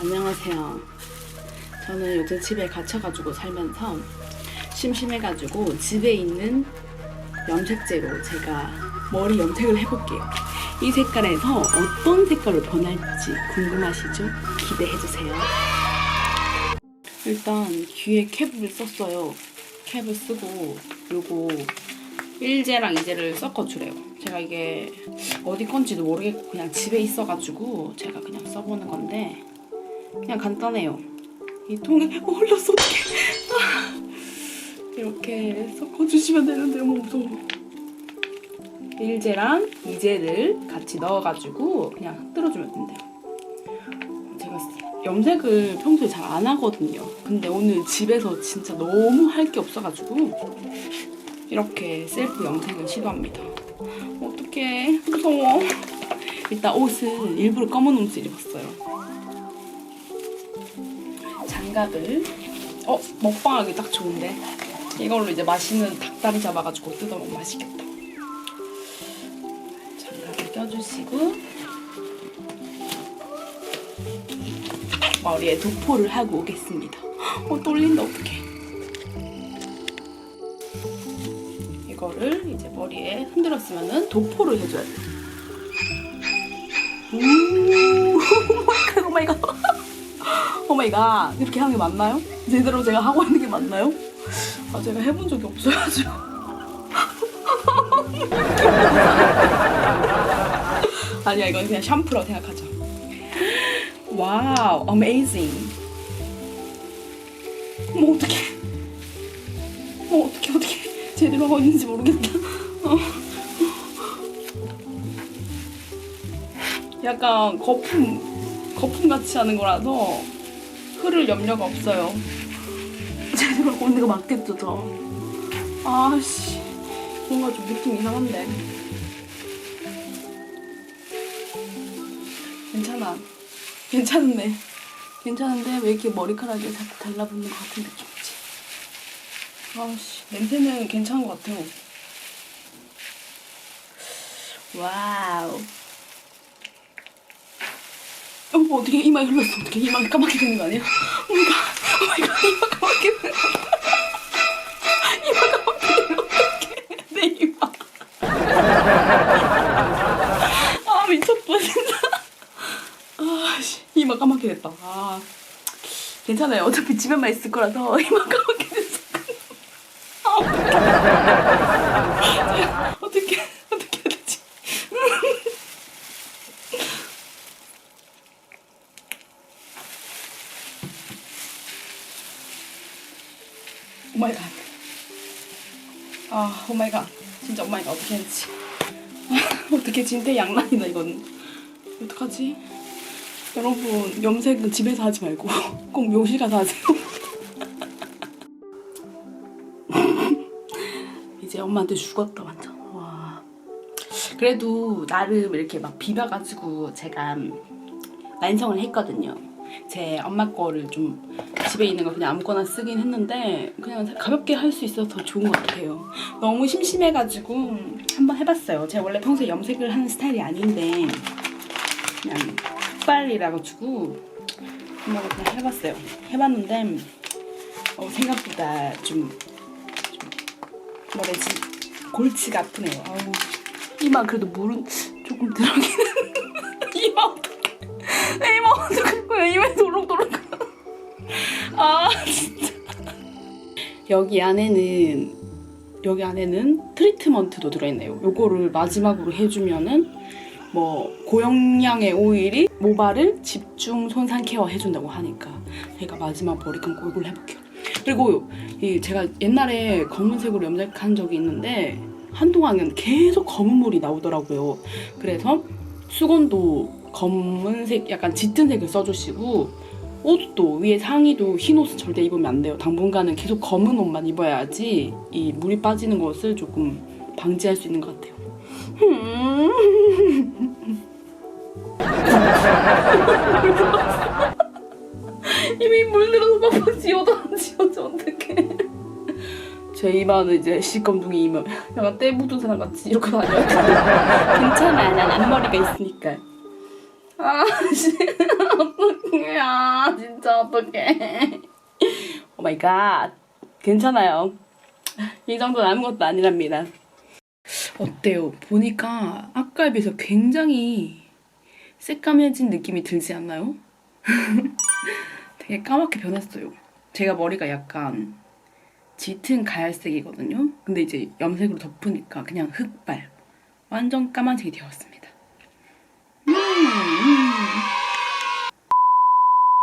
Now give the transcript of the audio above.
안녕하세요. 저는 요즘 집에 갇혀가지고 살면서 심심해가지고 집에 있는 염색제로 제가 머리 염색을 해볼게요. 이 색깔에서 어떤 색깔로 변할지 궁금하시죠? 기대해주세요. 일단 귀에 캡을 썼어요. 캡을 쓰고 요거 1제랑 2제를 섞어 주래요. 제가 이게 어디 건지도 모르겠고 그냥 집에 있어가지고 제가 그냥 써보는 건데 그냥 간단해요. 이 통에 어, 흘렀어 이렇게 섞어주시면 되는데 너무 무서워. 1제랑 2제를 같이 넣어가지고 그냥 흔들어주면 된대요. 제가 염색을 평소에 잘 안 하거든요. 근데 오늘 집에서 진짜 너무 할 게 없어가지고 이렇게 셀프 염색을 시도합니다. 어떡해 무서워. 일단 옷은 일부러 검은 옷을 입었어요. 장갑을 어 먹방하기 딱 좋은데 이걸로 이제 맛있는 닭다리 잡아가지고 뜯어먹으면 맛있겠다. 장갑을 껴주시고 머리에 도포를 하고 오겠습니다. 어 떨린다 어떡해. 이거를 이제 머리에 흔들었으면은 도포를 해줘야 돼. 오, 오 마이 갓. 오 마이 갓. 이렇게 하는 게 맞나요? 제대로 제가 하고 있는 게 맞나요? 아, 제가 해본 적이 없어가지고. 아니야, 이건 그냥 샴푸라고 생각하자. 와우, amazing. 뭐, 어떡해. 어, 어떡해, 어떡해. 제대로 하고 있는지 모르겠다. 어. 약간 거품, 거품 같이 하는 거라서 흐를 염려가 없어요. 제대로 하고 있는 거 맞겠죠, 저? 아씨, 뭔가 좀 느낌 이상한데. 괜찮아. 괜찮네. 괜찮은데 왜 이렇게 머리카락이 자꾸 달라붙는 것 같은 느낌 아씨, 냄새는 괜찮은 것 같아요. 와우. 어, 뭐 어떻게 이마에 흘렀어? 어떻게 이마가 까맣게 되는 거 아니야? 오마이갓, 오마이갓, 이마 까맣게 되는 이마 까맣게 되는 어떡해. 내 이마. 아, 미쳤다, 진짜. 아, 씨, 이마 까맣게 됐다. 아, 괜찮아요. 어차피 집에만 있을 거라서 이마 까맣게 됐어. 아, 어떡해. 어떡해, 어떡해 해야 되지? 오 마이 갓. 아, 오 마이 갓. 진짜 오 마이 갓. 어떻게 했지? 어떻게 진짜 양난이다, 이건. 어떡하지? 여러분, 염색은 집에서 하지 말고 꼭 묘실 가서 하세요. 이제 엄마한테 죽었다, 완전. 와. 그래도 나름 이렇게 막 비벼가지고 제가 완성을 했거든요. 제 엄마 거를 좀 집에 있는 거 그냥 아무거나 쓰긴 했는데 그냥 가볍게 할 수 있어서 더 좋은 것 같아요. 너무 심심해가지고 한번 해봤어요. 제가 원래 평소에 염색을 하는 스타일이 아닌데 그냥 흑발이라 가지고 한번 그냥 해봤어요. 해봤는데 어, 생각보다 좀, 좀 뭐라지? 골치가 아프네요. 아우, 이마 그래도 물은 조금 들어가긴 이마 어떡해. 이마 어떡할 거야 이마 도록도록 아 진짜. 여기 안에는 여기 안에는 트리트먼트도 들어있네요. 요거를 마지막으로 해주면은 뭐 고영양의 오일이 모발을 집중 손상 케어 해준다고 하니까 제가 마지막 머리 감고 이걸 해볼게요. 그리고 이 제가 옛날에 검은색으로 염색한 적이 있는데 한동안은 계속 검은 물이 나오더라고요. 그래서 수건도 검은색 약간 짙은 색을 써주시고 옷도 위에 상의도 흰 옷은 절대 입으면 안 돼요. 당분간은 계속 검은 옷만 입어야지 이 물이 빠지는 것을 조금 방지할 수 있는 것 같아요. 이미 물 들어서 빡빡 지워도 안 지워져 어떡해 제 이마는 이제 시검둥이 이마 약간 때 묻은 사람 같이 이렇게 다녀요 괜찮아 난 앞머리가 있으니까 아 씨. 어떡해 나 어떡해. 오 마이 갓. 괜찮아요. 이 정도는 아무것도 아니랍니다. 어때요? 보니까 아까에 비해서 굉장히 새까매진 느낌이 들지 않나요? 되게 까맣게 변했어요. 제가 머리가 약간 짙은 가열색이거든요. 근데 이제 염색으로 덮으니까 그냥 흑발. 완전 까만색이 되었습니다. 음,